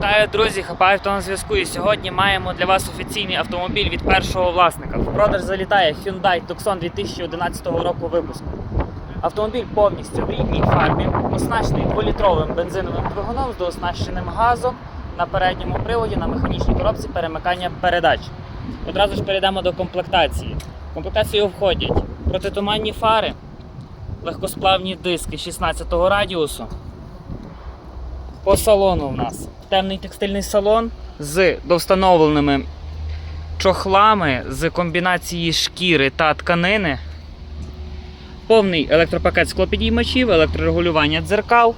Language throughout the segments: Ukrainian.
Вітаю, друзі! Хапай авто на зв'язку. І сьогодні маємо для вас офіційний автомобіль від першого власника. В продаж залітає Hyundai Tucson 2011 року випуску. Автомобіль повністю в рідній фарбі, оснащений 2-літровим бензиновим двигуном з дооснащеним газом на передньому приводі на механічній коробці перемикання передач. Одразу ж перейдемо до комплектації. В комплектацію входять протитуманні фари, легкосплавні диски 16 го радіусу. По салону в нас темний текстильний салон з довстановленими чохлами з комбінації шкіри та тканини. Повний електропакет склопідіймачів, електрорегулювання дзеркал.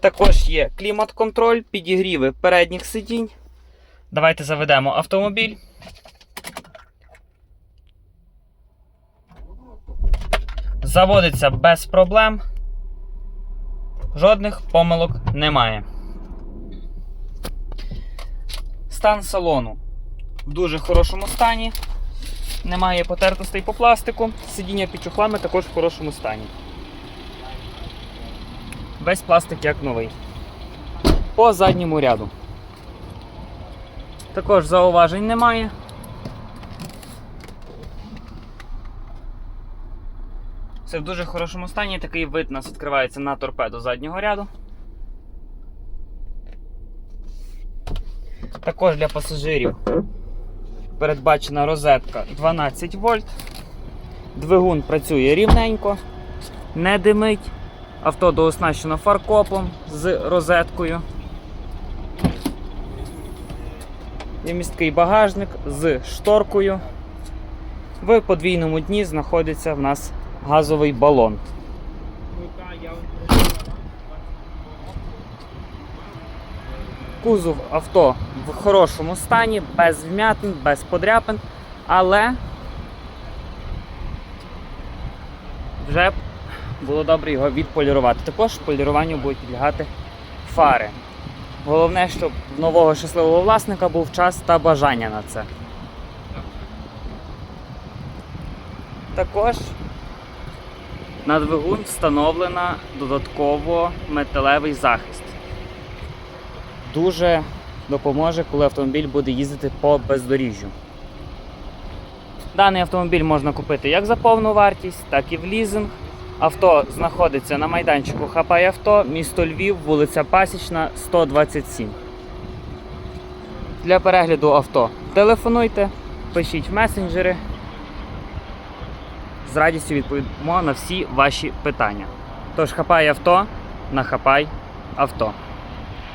Також є клімат-контроль, підігріви передніх сидінь. Давайте заведемо автомобіль. Заводиться без проблем. Жодних помилок немає. Стан салону в дуже хорошому стані. Немає потертостей по пластику. Сидіння під чохлами також в хорошому стані. Весь пластик як новий. По задньому ряду. Також зауважень немає. Все в дуже хорошому стані. Такий вид у нас відкривається на торпеду заднього ряду. Також для пасажирів передбачена розетка 12 вольт. Двигун працює рівненько, не димить. Авто дооснащено фаркопом з розеткою. Є місткий багажник з шторкою. В подвійному дні знаходиться в нас газовий балон. Кузов авто в хорошому стані, без вмятин, без подряпин, але вже було добре його відполірувати. Також поліруванню будуть підлягати фари. Головне, щоб нового щасливого власника був час та бажання на це. Також на двигун встановлено додатково металевий захист. Дуже допоможе, коли автомобіль буде їздити по бездоріжжю. Даний автомобіль можна купити як за повну вартість, так і в лізинг. Авто знаходиться на майданчику Хапай Авто, місто Львів, вулиця Пасічна, 127. Для перегляду авто телефонуйте, пишіть в месенджери. З радістю відповімо на всі ваші питання. Тож хапай авто на хапай авто.